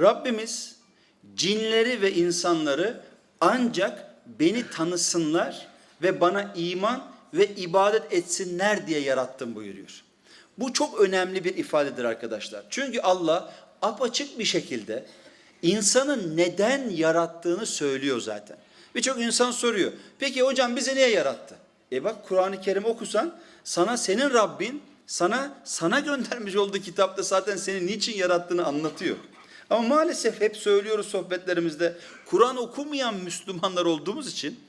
Rabbimiz cinleri ve insanları ancak beni tanısınlar ve bana iman ve ibadet etsinler diye yarattım buyuruyor. Bu çok önemli bir ifadedir arkadaşlar. Çünkü Allah apaçık bir şekilde insanın neden yarattığını söylüyor zaten. Birçok insan soruyor. Peki hocam bizi niye yarattı? E bak Kur'an-ı Kerim okusan sana senin Rabbin sana sana göndermiş olduğu kitapta zaten seni niçin yarattığını anlatıyor. Ama maalesef hep söylüyoruz sohbetlerimizde Kur'an okumayan Müslümanlar olduğumuz için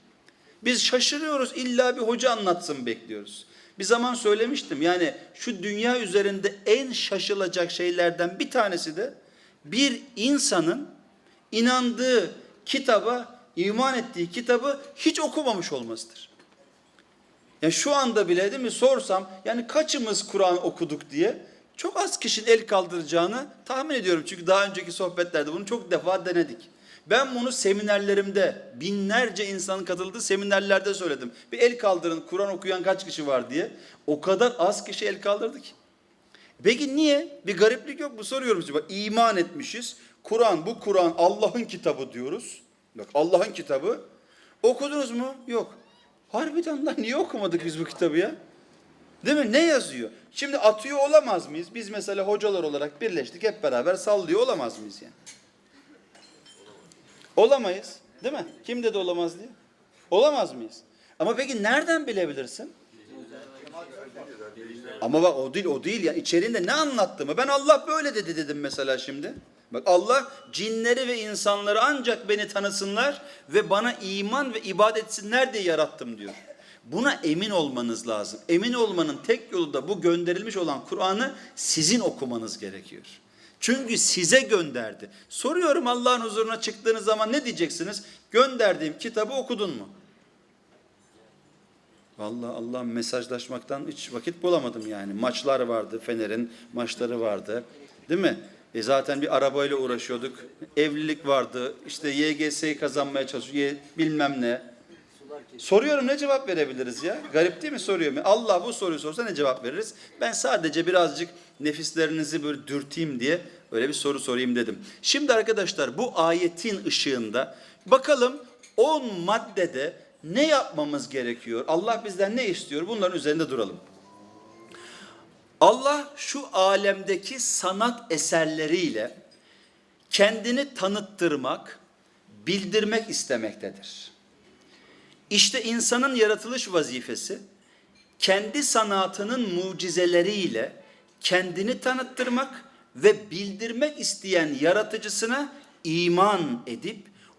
biz şaşırıyoruz illa bir hoca anlatsın bekliyoruz. Bir zaman söylemiştim yani şu dünya üzerinde en şaşılacak şeylerden bir tanesi de bir insanın inandığı kitaba, iman ettiği kitabı hiç okumamış olmasıdır. Yani şu anda bile değil mi sorsam yani kaçımız Kur'an okuduk diye çok az kişinin el kaldıracağını tahmin ediyorum. Çünkü daha önceki sohbetlerde bunu çok defa denedik. Ben bunu seminerlerimde binlerce insanın katıldığı seminerlerde söyledim. Bir el kaldırın Kur'an okuyan kaç kişi var diye. O kadar az kişi el kaldırdı ki. Peki niye? Bir gariplik yok mu? Soruyorum size. Bak iman etmişiz. Kur'an bu Kur'an Allah'ın kitabı diyoruz. Bak Allah'ın kitabı. Okudunuz mu? Yok. Harbiden lan niye okumadık biz bu kitabı ya? Değil mi? Ne yazıyor? Şimdi atıyor olamaz mıyız? Biz mesela hocalar olarak birleştik hep beraber sallıyor olamaz mıyız yani? Olamayız. Değil mi? Kim dedi olamaz diye? Olamaz mıyız? Ama peki nereden bilebilirsin? Ama bak o değil o değil ya içeriğinde ne anlattı mı? Ben Allah böyle dedi dedim mesela şimdi. Bak Allah cinleri ve insanları ancak beni tanısınlar ve bana iman ve ibadet etsinler diye yarattım diyor. Buna emin olmanız lazım. Emin olmanın tek yolu da bu gönderilmiş olan Kur'an'ı sizin okumanız gerekiyor. Çünkü size gönderdi. Soruyorum Allah'ın huzuruna çıktığınız zaman ne diyeceksiniz? Gönderdiğim kitabı okudun mu? Vallahi Allah mesajlaşmaktan hiç vakit bulamadım yani. Maçlar vardı, Fener'in maçları vardı. Değil mi? E zaten bir arabayla uğraşıyorduk. Evlilik vardı. İşte YGS'yi kazanmaya çalışıyor. Bilmem ne. Soruyorum ne cevap verebiliriz ya? Garip değil mi soruyorum. Allah bu soruyu sorsa ne cevap veririz? Ben sadece birazcık nefislerinizi böyle dürteyim diye öyle bir soru sorayım dedim. Şimdi arkadaşlar bu ayetin ışığında bakalım 10 maddede ne yapmamız gerekiyor? Allah bizden ne istiyor? Bunların üzerinde duralım. Allah şu alemdeki sanat eserleriyle kendini tanıttırmak, bildirmek istemektedir. İşte insanın yaratılış vazifesi kendi sanatının mucizeleriyle kendini tanıttırmak ve bildirmek isteyen yaratıcısına iman edip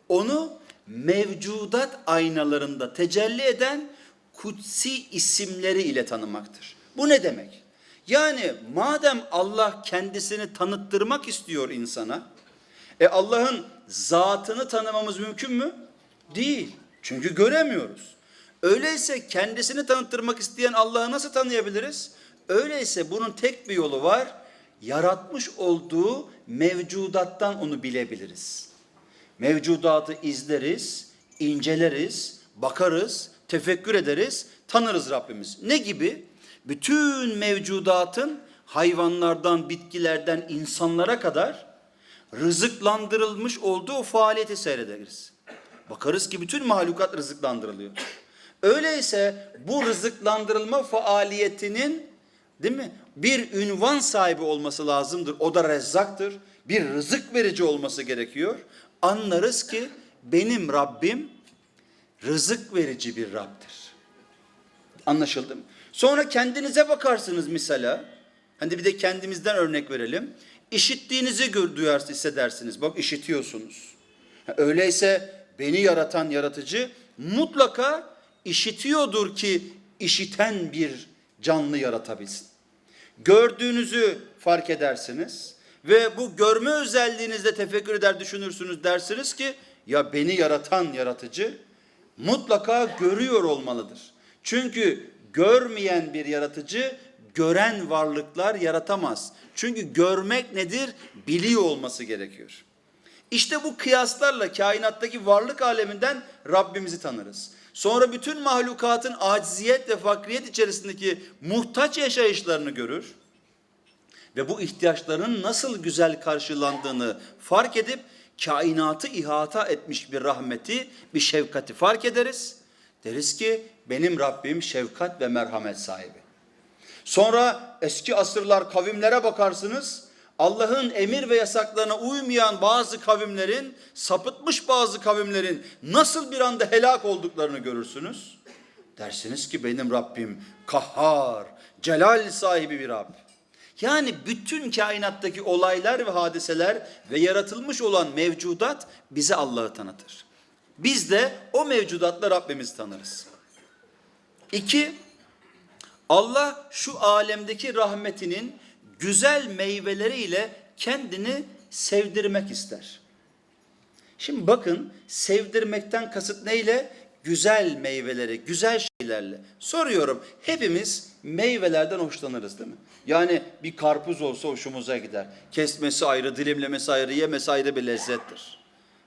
onu mevcudat aynalarında tecelli eden kutsi isimleri ile tanımaktır. Bu ne demek? Yani madem Allah kendisini tanıttırmak istiyor insana, e Allah'ın zatını tanımamız mümkün mü? Değil. Çünkü göremiyoruz. Öyleyse kendisini tanıttırmak isteyen Allah'ı nasıl tanıyabiliriz? Öyleyse bunun tek bir yolu var. Yaratmış olduğu mevcudattan onu bilebiliriz. Mevcudatı izleriz, inceleriz, bakarız, tefekkür ederiz, tanırız Rabbimiz. Ne gibi? Bütün mevcudatın hayvanlardan, bitkilerden, insanlara kadar rızıklandırılmış olduğu faaliyeti seyrederiz. Bakarız ki bütün mahlukat rızıklandırılıyor. Öyleyse bu rızıklandırılma faaliyetinin değil mi? Bir ünvan sahibi olması lazımdır. O da rezzaktır. Bir rızık verici olması gerekiyor. Anlarız ki benim Rabbim rızık verici bir Rab'dir. Anlaşıldı mı? Sonra kendinize bakarsınız mesela. Hani bir de kendimizden örnek verelim. İşittiğinizi duyarsınız, hissedersiniz. Bak işitiyorsunuz. Öyleyse beni yaratan yaratıcı mutlaka işitiyordur ki işiten bir canlı yaratabilsin. Gördüğünüzü fark edersiniz ve bu görme özelliğinizde tefekkür eder düşünürsünüz dersiniz ki ya beni yaratan yaratıcı mutlaka görüyor olmalıdır. Çünkü görmeyen bir yaratıcı gören varlıklar yaratamaz. Çünkü görmek nedir? Biliyor olması gerekiyor. İşte bu kıyaslarla kainattaki varlık aleminden Rabbimizi tanırız. Sonra bütün mahlukatın aciziyet ve fakriyet içerisindeki muhtaç yaşayışlarını görür. ve bu ihtiyaçların nasıl güzel karşılandığını fark edip kainatı ihata etmiş bir rahmeti, bir şefkati fark ederiz. Deriz ki benim Rabbim şefkat ve merhamet sahibi. Sonra eski asırlar kavimlere bakarsınız. Allah'ın emir ve yasaklarına uymayan bazı kavimlerin, sapıtmış bazı kavimlerin nasıl bir anda helak olduklarını görürsünüz. Dersiniz ki benim Rabbim kahhar, celal sahibi bir Rab. Yani bütün kainattaki olaylar ve hadiseler ve yaratılmış olan mevcudat bize Allah'ı tanıtır. Biz de o mevcudatla Rabbimizi tanırız. İki, Allah şu alemdeki rahmetinin güzel meyveleriyle kendini sevdirmek ister. Şimdi bakın sevdirmekten kasıt neyle? Güzel meyveleri, güzel şeylerle. Soruyorum hepimiz meyvelerden hoşlanırız değil mi? Yani bir karpuz olsa hoşumuza gider. Kesmesi ayrı, dilimlemesi ayrı, yemesi ayrı bir lezzettir.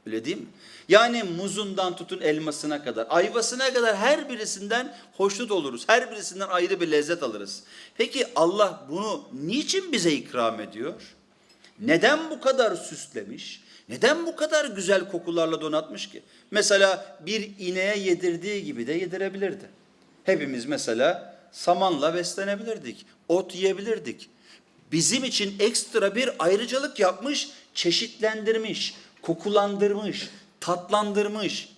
Öyle değil mi? Yani muzundan tutun elmasına kadar, ayvasına kadar her birisinden hoşnut oluruz. Her birisinden ayrı bir lezzet alırız. Peki Allah bunu niçin bize ikram ediyor? Neden bu kadar süslemiş? Neden bu kadar güzel kokularla donatmış ki? Mesela bir ineğe yedirdiği gibi de yedirebilirdi. Hepimiz mesela samanla beslenebilirdik, ot yiyebilirdik. Bizim için ekstra bir ayrıcalık yapmış, çeşitlendirmiş, kokulandırmış, tatlandırmış.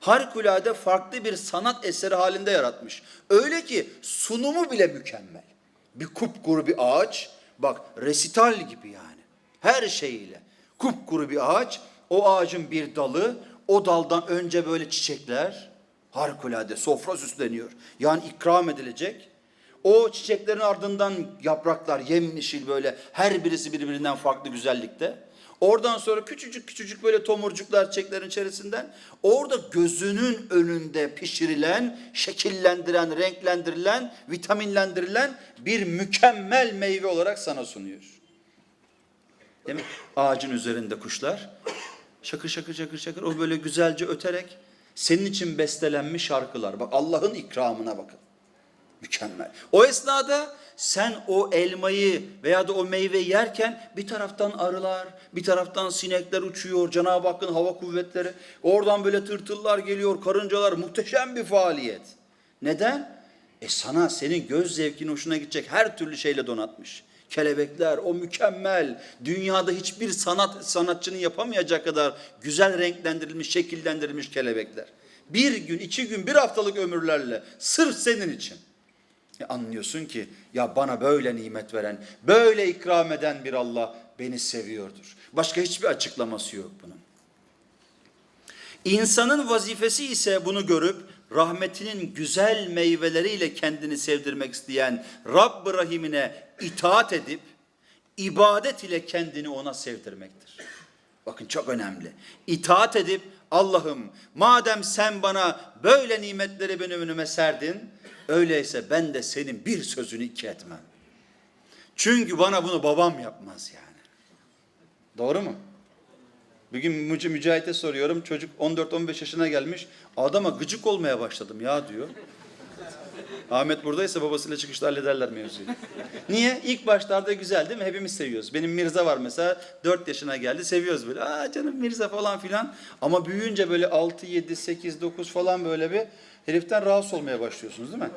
Harikulade farklı bir sanat eseri halinde yaratmış. Öyle ki sunumu bile mükemmel. Bir kupkuru bir ağaç, bak resital gibi yani. Her şeyiyle. Kupkuru bir ağaç, o ağacın bir dalı, o daldan önce böyle çiçekler, harikulade sofra süsleniyor. Yani ikram edilecek. O çiçeklerin ardından yapraklar yemyeşil böyle her birisi birbirinden farklı güzellikte. Oradan sonra küçücük küçücük böyle tomurcuklar çiçeklerin içerisinden orada gözünün önünde pişirilen, şekillendiren, renklendirilen, vitaminlendirilen bir mükemmel meyve olarak sana sunuyor. Değil mi? Ağacın üzerinde kuşlar şakır şakır şakır şakır o böyle güzelce öterek senin için bestelenmiş şarkılar. Bak Allah'ın ikramına bakın. Mükemmel. O esnada sen o elmayı veya da o meyveyi yerken bir taraftan arılar, bir taraftan sinekler uçuyor, Cenab-ı Hakk'ın hava kuvvetleri, oradan böyle tırtıllar geliyor, karıncalar, muhteşem bir faaliyet. Neden? E sana senin göz zevkin hoşuna gidecek her türlü şeyle donatmış. Kelebekler, o mükemmel, dünyada hiçbir sanat sanatçının yapamayacağı kadar güzel renklendirilmiş, şekillendirilmiş kelebekler. Bir gün, iki gün, bir haftalık ömürlerle sırf senin için. E anlıyorsun ki ya bana böyle nimet veren, böyle ikram eden bir Allah beni seviyordur. Başka hiçbir açıklaması yok bunun. İnsanın vazifesi ise bunu görüp rahmetinin güzel meyveleriyle kendini sevdirmek isteyen Rabb-ı Rahim'ine itaat edip ibadet ile kendini ona sevdirmektir. Bakın çok önemli. İtaat edip Allah'ım madem sen bana böyle nimetleri benim önüme serdin, öyleyse ben de senin bir sözünü iki etmem. Çünkü bana bunu babam yapmaz yani. Doğru mu? Bugün Müc- Mücahit'e soruyorum. Çocuk 14-15 yaşına gelmiş. Adama gıcık olmaya başladım ya diyor. Ahmet buradaysa babasıyla çıkışta hallederler mevzuyu. Niye? İlk başlarda güzel değil mi? Hepimiz seviyoruz. Benim Mirza var mesela 4 yaşına geldi. Seviyoruz böyle. Aa canım Mirza falan filan. Ama büyüyünce böyle 6, 7, 8, 9 falan böyle bir heriften rahatsız olmaya başlıyorsunuz değil mi?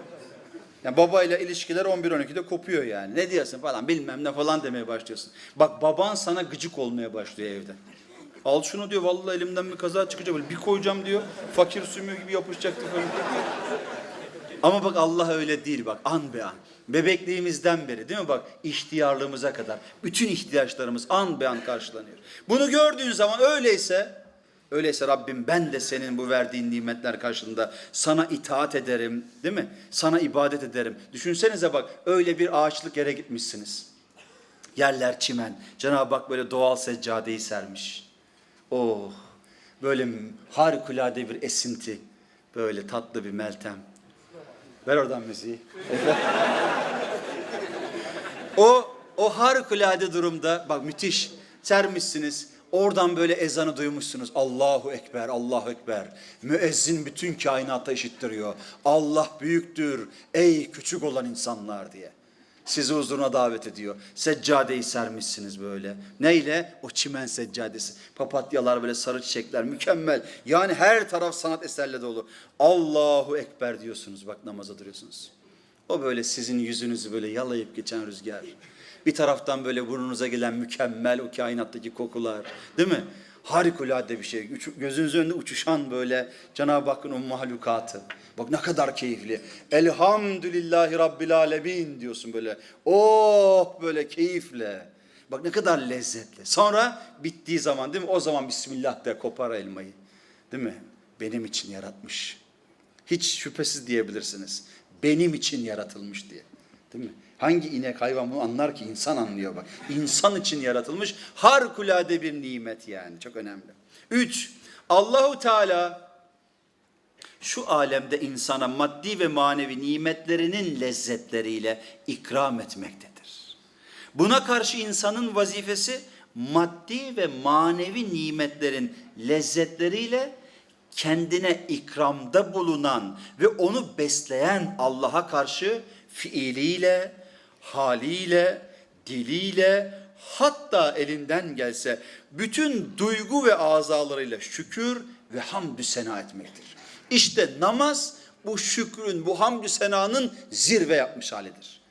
Yani babayla ilişkiler 11-12'de kopuyor yani. Ne diyorsun falan bilmem ne falan demeye başlıyorsun. Bak baban sana gıcık olmaya başlıyor evde. Al şunu diyor vallahi elimden bir kaza çıkacak böyle bir koyacağım diyor. Fakir sümüğü gibi yapışacaktı. Ama bak Allah öyle değil bak an be an. Bebekliğimizden beri değil mi bak ihtiyarlığımıza kadar bütün ihtiyaçlarımız an be an karşılanıyor. Bunu gördüğün zaman öyleyse öyleyse Rabbim ben de senin bu verdiğin nimetler karşılığında sana itaat ederim değil mi? Sana ibadet ederim. Düşünsenize bak öyle bir ağaçlık yere gitmişsiniz. Yerler çimen. Cenab-ı Hak böyle doğal seccadeyi sermiş. Oh böyle harikulade bir esinti. Böyle tatlı bir meltem. Ver oradan müziği. o o harikulade durumda bak müthiş sermişsiniz. Oradan böyle ezanı duymuşsunuz. Allahu Ekber, Allahu Ekber. Müezzin bütün kainata işittiriyor. Allah büyüktür ey küçük olan insanlar diye. Sizi huzuruna davet ediyor. Seccadeyi sermişsiniz böyle. Neyle? O çimen seccadesi. Papatyalar böyle sarı çiçekler mükemmel. Yani her taraf sanat eserle dolu. Allahu Ekber diyorsunuz bak namaza duruyorsunuz. O böyle sizin yüzünüzü böyle yalayıp geçen rüzgar. Bir taraftan böyle burnunuza gelen mükemmel o kainattaki kokular. Değil mi? Harikulade bir şey. Üç- gözünüzün önünde uçuşan böyle Cenab-ı Hakk'ın o mahlukatı. Bak ne kadar keyifli. Elhamdülillahi Rabbil Alemin diyorsun böyle. Oh böyle keyifle. Bak ne kadar lezzetli. Sonra bittiği zaman değil mi? O zaman Bismillah de kopar elmayı. Değil mi? Benim için yaratmış. Hiç şüphesiz diyebilirsiniz. Benim için yaratılmış diye. Değil mi? Hangi inek hayvan bunu anlar ki insan anlıyor bak. İnsan için yaratılmış harikulade bir nimet yani çok önemli. Üç, Allahu Teala şu alemde insana maddi ve manevi nimetlerinin lezzetleriyle ikram etmektedir. Buna karşı insanın vazifesi maddi ve manevi nimetlerin lezzetleriyle kendine ikramda bulunan ve onu besleyen Allah'a karşı fiiliyle, haliyle, diliyle, hatta elinden gelse bütün duygu ve azalarıyla şükür ve hamdü sena etmektir. İşte namaz bu şükrün, bu hamdü senanın zirve yapmış halidir.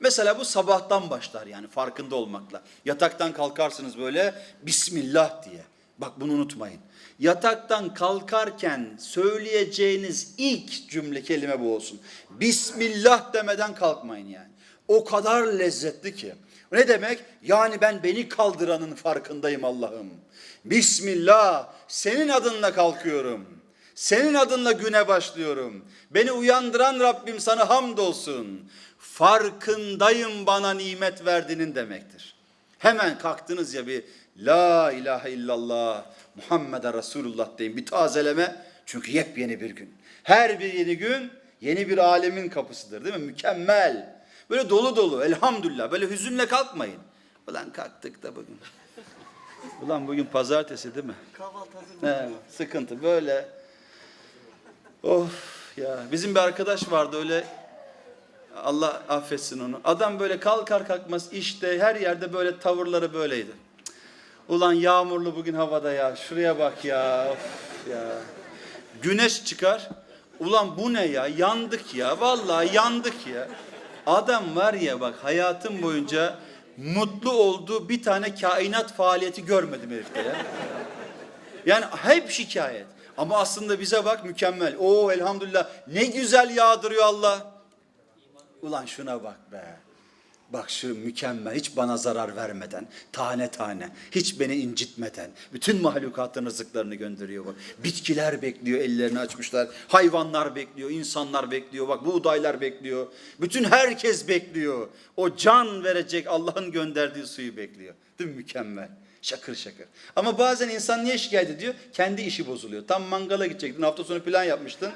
Mesela bu sabahtan başlar yani farkında olmakla. Yataktan kalkarsınız böyle Bismillah diye. Bak bunu unutmayın. Yataktan kalkarken söyleyeceğiniz ilk cümle kelime bu olsun. Bismillah demeden kalkmayın yani. O kadar lezzetli ki. Ne demek? Yani ben beni kaldıranın farkındayım Allah'ım. Bismillah senin adınla kalkıyorum. Senin adınla güne başlıyorum. Beni uyandıran Rabbim sana hamdolsun. Farkındayım bana nimet verdiğinin demektir. Hemen kalktınız ya bir La ilahe illallah Muhammeden Resulullah deyin bir tazeleme. Çünkü yepyeni bir gün. Her bir yeni gün yeni bir alemin kapısıdır değil mi? Mükemmel. Böyle dolu dolu elhamdülillah. Böyle hüzünle kalkmayın. Ulan kalktık da bugün. Ulan bugün pazartesi değil mi? Kahvaltı hazır He, sıkıntı böyle. Of ya bizim bir arkadaş vardı öyle Allah affetsin onu. Adam böyle kalkar kalkmaz işte her yerde böyle tavırları böyleydi. Ulan yağmurlu bugün havada ya. Şuraya bak ya. Of ya. Güneş çıkar. Ulan bu ne ya? Yandık ya. Vallahi yandık ya. Adam var ya bak hayatım boyunca mutlu olduğu bir tane kainat faaliyeti görmedim herifte ya. Yani hep şikayet. Ama aslında bize bak mükemmel. Oo elhamdülillah ne güzel yağdırıyor Allah. Ulan şuna bak be. Bak şu mükemmel, hiç bana zarar vermeden, tane tane, hiç beni incitmeden, bütün mahlukatın rızıklarını gönderiyor bak. Bitkiler bekliyor, ellerini açmışlar. Hayvanlar bekliyor, insanlar bekliyor, bak buğdaylar bekliyor. Bütün herkes bekliyor. O can verecek Allah'ın gönderdiği suyu bekliyor. Değil mi? Mükemmel. Şakır şakır. Ama bazen insan niye şikayet ediyor? Kendi işi bozuluyor. Tam mangala gidecektin, hafta sonu plan yapmıştın.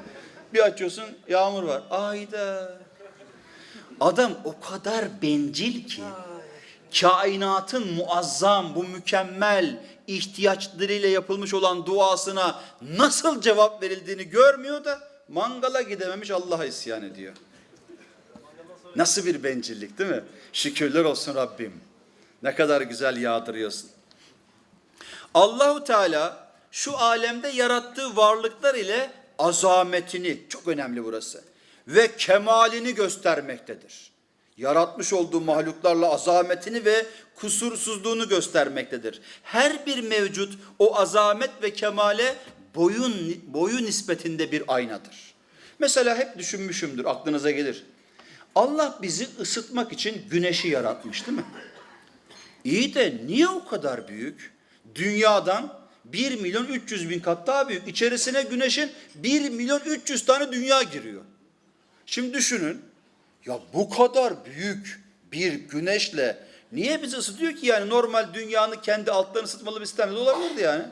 Bir açıyorsun, yağmur var. Ayda. Adam o kadar bencil ki kainatın muazzam bu mükemmel ihtiyaçlarıyla yapılmış olan duasına nasıl cevap verildiğini görmüyor da mangala gidememiş Allah'a isyan ediyor. Nasıl bir bencillik değil mi? Şükürler olsun Rabbim. Ne kadar güzel yağdırıyorsun. Allahu Teala şu alemde yarattığı varlıklar ile azametini çok önemli burası ve kemalini göstermektedir. Yaratmış olduğu mahluklarla azametini ve kusursuzluğunu göstermektedir. Her bir mevcut o azamet ve kemale boyun boyu nispetinde bir aynadır. Mesela hep düşünmüşümdür aklınıza gelir. Allah bizi ısıtmak için güneşi yaratmış değil mi? İyi de niye o kadar büyük? Dünyadan 1 milyon 300 bin kat daha büyük. İçerisine güneşin 1 milyon 300 tane dünya giriyor. Şimdi düşünün ya bu kadar büyük bir güneşle niye bizi ısıtıyor ki yani normal dünyanın kendi altlarını ısıtmalı bir sistemde olabilirdi yani.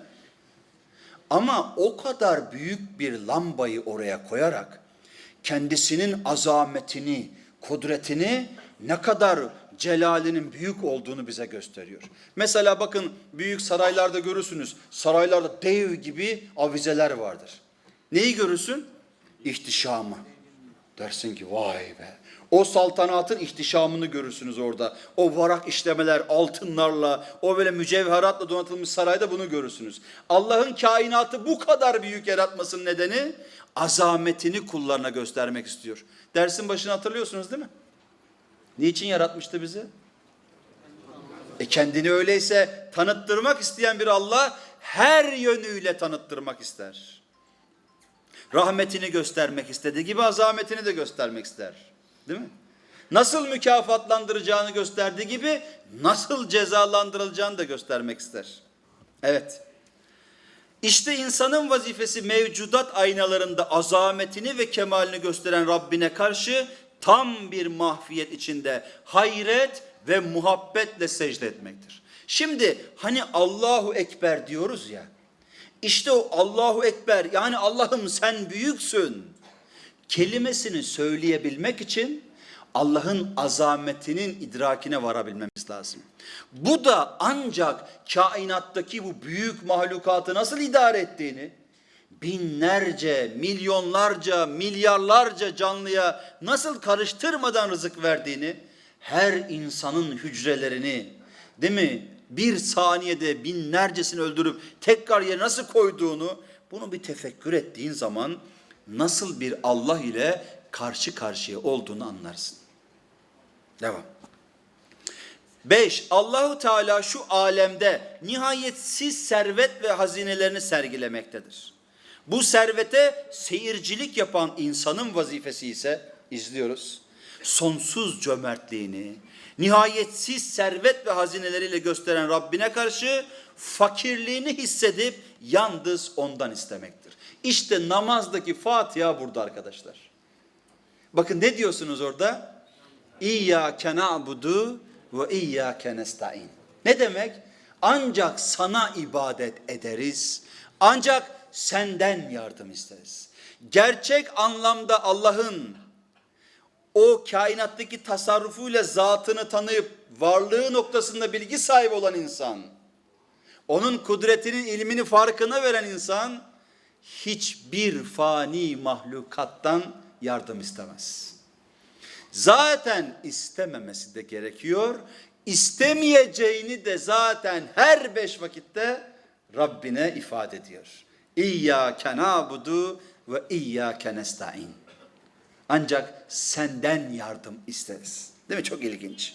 Ama o kadar büyük bir lambayı oraya koyarak kendisinin azametini, kudretini ne kadar celalinin büyük olduğunu bize gösteriyor. Mesela bakın büyük saraylarda görürsünüz. Saraylarda dev gibi avizeler vardır. Neyi görürsün? İhtişamı. Dersin ki vay be. O saltanatın ihtişamını görürsünüz orada. O varak işlemeler altınlarla, o böyle mücevheratla donatılmış sarayda bunu görürsünüz. Allah'ın kainatı bu kadar büyük yaratmasının nedeni azametini kullarına göstermek istiyor. Dersin başını hatırlıyorsunuz değil mi? Niçin yaratmıştı bizi? E kendini öyleyse tanıttırmak isteyen bir Allah her yönüyle tanıttırmak ister. Rahmetini göstermek istediği gibi azametini de göstermek ister. Değil mi? Nasıl mükafatlandıracağını gösterdiği gibi nasıl cezalandırılacağını da göstermek ister. Evet. İşte insanın vazifesi mevcudat aynalarında azametini ve kemalini gösteren Rabbine karşı tam bir mahfiyet içinde hayret ve muhabbetle secde etmektir. Şimdi hani Allahu Ekber diyoruz ya. İşte o Allahu Ekber yani Allah'ım sen büyüksün kelimesini söyleyebilmek için Allah'ın azametinin idrakine varabilmemiz lazım. Bu da ancak kainattaki bu büyük mahlukatı nasıl idare ettiğini, binlerce, milyonlarca, milyarlarca canlıya nasıl karıştırmadan rızık verdiğini, her insanın hücrelerini, değil mi? Bir saniyede binlercesini öldürüp tekrar yerine nasıl koyduğunu, bunu bir tefekkür ettiğin zaman nasıl bir Allah ile karşı karşıya olduğunu anlarsın. Devam. 5. Allahu Teala şu alemde nihayetsiz servet ve hazinelerini sergilemektedir. Bu servete seyircilik yapan insanın vazifesi ise izliyoruz. Sonsuz cömertliğini, nihayetsiz servet ve hazineleriyle gösteren Rabbine karşı fakirliğini hissedip yalnız ondan istemektir. İşte namazdaki Fatiha burada arkadaşlar. Bakın ne diyorsunuz orada? İyyâke na'budu ve iyyâke nesta'in. Ne demek? Ancak sana ibadet ederiz. Ancak senden yardım isteriz. Gerçek anlamda Allah'ın o kainattaki tasarrufuyla zatını tanıyıp varlığı noktasında bilgi sahibi olan insan, onun kudretinin ilmini farkına veren insan hiçbir fani mahlukattan yardım istemez. Zaten istememesi de gerekiyor. İstemeyeceğini de zaten her beş vakitte Rabbine ifade ediyor. İyyâke nâbudu ve iyyâke nesta'in. Ancak senden yardım isteriz. Değil mi? Çok ilginç.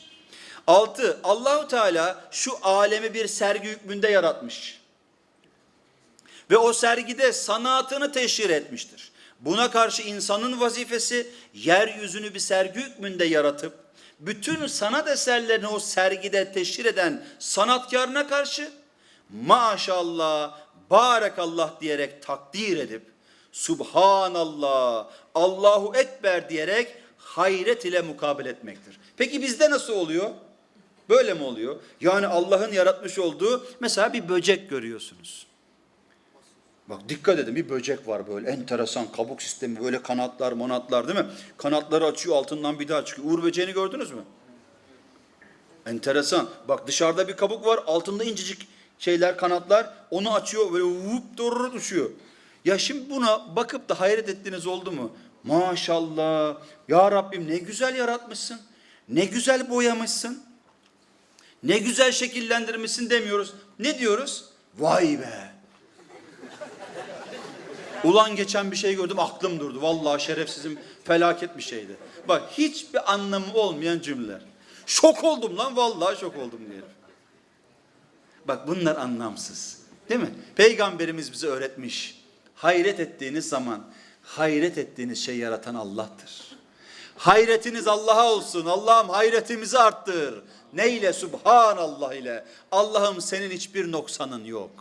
Altı, Allahu Teala şu alemi bir sergi hükmünde yaratmış. Ve o sergide sanatını teşhir etmiştir. Buna karşı insanın vazifesi yeryüzünü bir sergi hükmünde yaratıp bütün sanat eserlerini o sergide teşhir eden sanatkarına karşı maşallah, barekallah diyerek takdir edip Subhanallah, Allahu Ekber diyerek hayret ile mukabele etmektir. Peki bizde nasıl oluyor? Böyle mi oluyor? Yani Allah'ın yaratmış olduğu mesela bir böcek görüyorsunuz. Bak dikkat edin bir böcek var böyle enteresan kabuk sistemi böyle kanatlar monatlar değil mi? Kanatları açıyor altından bir daha çıkıyor. Uğur böceğini gördünüz mü? Enteresan. Bak dışarıda bir kabuk var altında incecik şeyler kanatlar onu açıyor böyle vup doğru uçuyor. Ya şimdi buna bakıp da hayret ettiğiniz oldu mu? Maşallah ya Rabbim ne güzel yaratmışsın. Ne güzel boyamışsın. Ne güzel şekillendirmişsin demiyoruz. Ne diyoruz? Vay be. Ulan geçen bir şey gördüm aklım durdu. Vallahi şerefsizim felaket bir şeydi. Bak hiçbir anlamı olmayan cümleler. Şok oldum lan vallahi şok oldum diyelim. Bak bunlar anlamsız. Değil mi? Peygamberimiz bize öğretmiş. Hayret ettiğiniz zaman hayret ettiğiniz şey yaratan Allah'tır. Hayretiniz Allah'a olsun. Allah'ım hayretimizi arttır. Neyle? Subhanallah ile. Allah'ım senin hiçbir noksanın yok.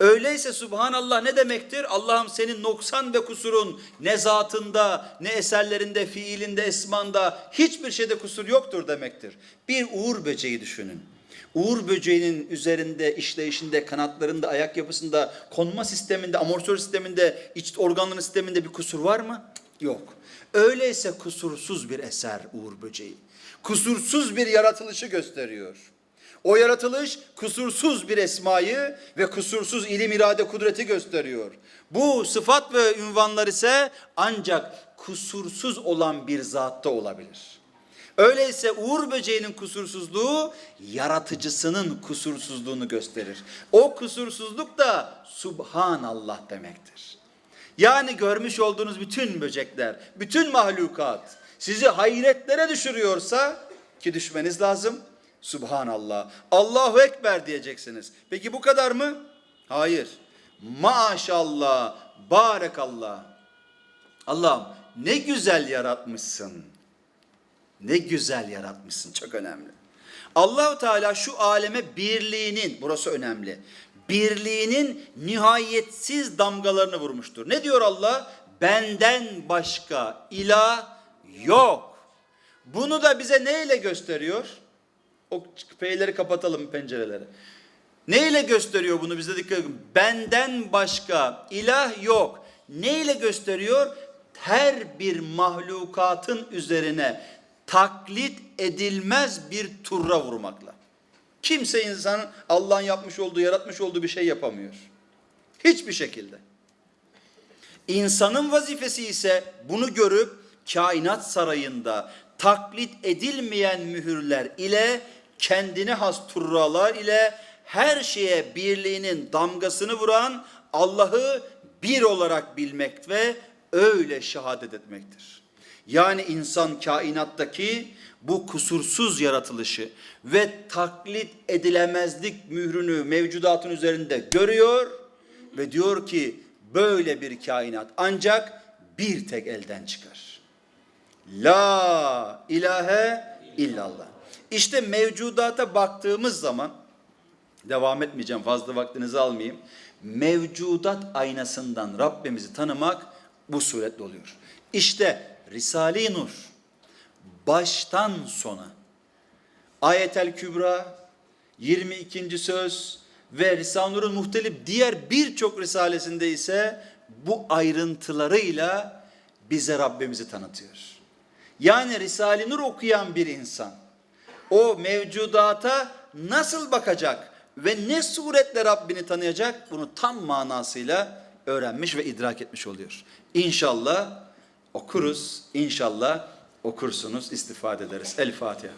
Öyleyse Subhanallah ne demektir? Allah'ım senin noksan ve kusurun ne zatında, ne eserlerinde, fiilinde, esmanda hiçbir şeyde kusur yoktur demektir. Bir uğur böceği düşünün. Uğur böceğinin üzerinde, işleyişinde, kanatlarında, ayak yapısında, konma sisteminde, amortisör sisteminde, iç organların sisteminde bir kusur var mı? Yok. Öyleyse kusursuz bir eser uğur böceği. Kusursuz bir yaratılışı gösteriyor. O yaratılış kusursuz bir esmayı ve kusursuz ilim irade kudreti gösteriyor. Bu sıfat ve ünvanlar ise ancak kusursuz olan bir zatta olabilir. Öyleyse Uğur böceğinin kusursuzluğu yaratıcısının kusursuzluğunu gösterir. O kusursuzluk da Subhanallah demektir. Yani görmüş olduğunuz bütün böcekler, bütün mahlukat sizi hayretlere düşürüyorsa ki düşmeniz lazım. Subhanallah. Allahu Ekber diyeceksiniz. Peki bu kadar mı? Hayır. Maşallah, barekallah. Allah'ım ne güzel yaratmışsın. Ne güzel yaratmışsın. Çok önemli. Allahu Teala şu aleme birliğinin, burası önemli. Birliğinin nihayetsiz damgalarını vurmuştur. Ne diyor Allah? Benden başka ilah yok. Bunu da bize neyle gösteriyor? O peyleri kapatalım pencereleri. Neyle gösteriyor bunu bize dikkat edin. Benden başka ilah yok. Neyle gösteriyor? Her bir mahlukatın üzerine taklit edilmez bir turra vurmakla. Kimse insanın Allah'ın yapmış olduğu, yaratmış olduğu bir şey yapamıyor. Hiçbir şekilde. İnsanın vazifesi ise bunu görüp kainat sarayında taklit edilmeyen mühürler ile kendine has turralar ile her şeye birliğinin damgasını vuran Allah'ı bir olarak bilmek ve öyle şehadet etmektir. Yani insan kainattaki bu kusursuz yaratılışı ve taklit edilemezlik mührünü mevcudatın üzerinde görüyor ve diyor ki böyle bir kainat ancak bir tek elden çıkar. La ilahe illallah. İşte mevcudata baktığımız zaman devam etmeyeceğim fazla vaktinizi almayayım. Mevcudat aynasından Rabbimizi tanımak bu suretle oluyor. İşte Risale-i Nur baştan sona Ayetel Kübra 22. söz ve Risale-i Nur'un muhtelif diğer birçok risalesinde ise bu ayrıntılarıyla bize Rabbimizi tanıtıyor. Yani Risale-i Nur okuyan bir insan o mevcudata nasıl bakacak ve ne suretle Rabbini tanıyacak bunu tam manasıyla öğrenmiş ve idrak etmiş oluyor. İnşallah okuruz, inşallah okursunuz, istifade ederiz. El Fatiha.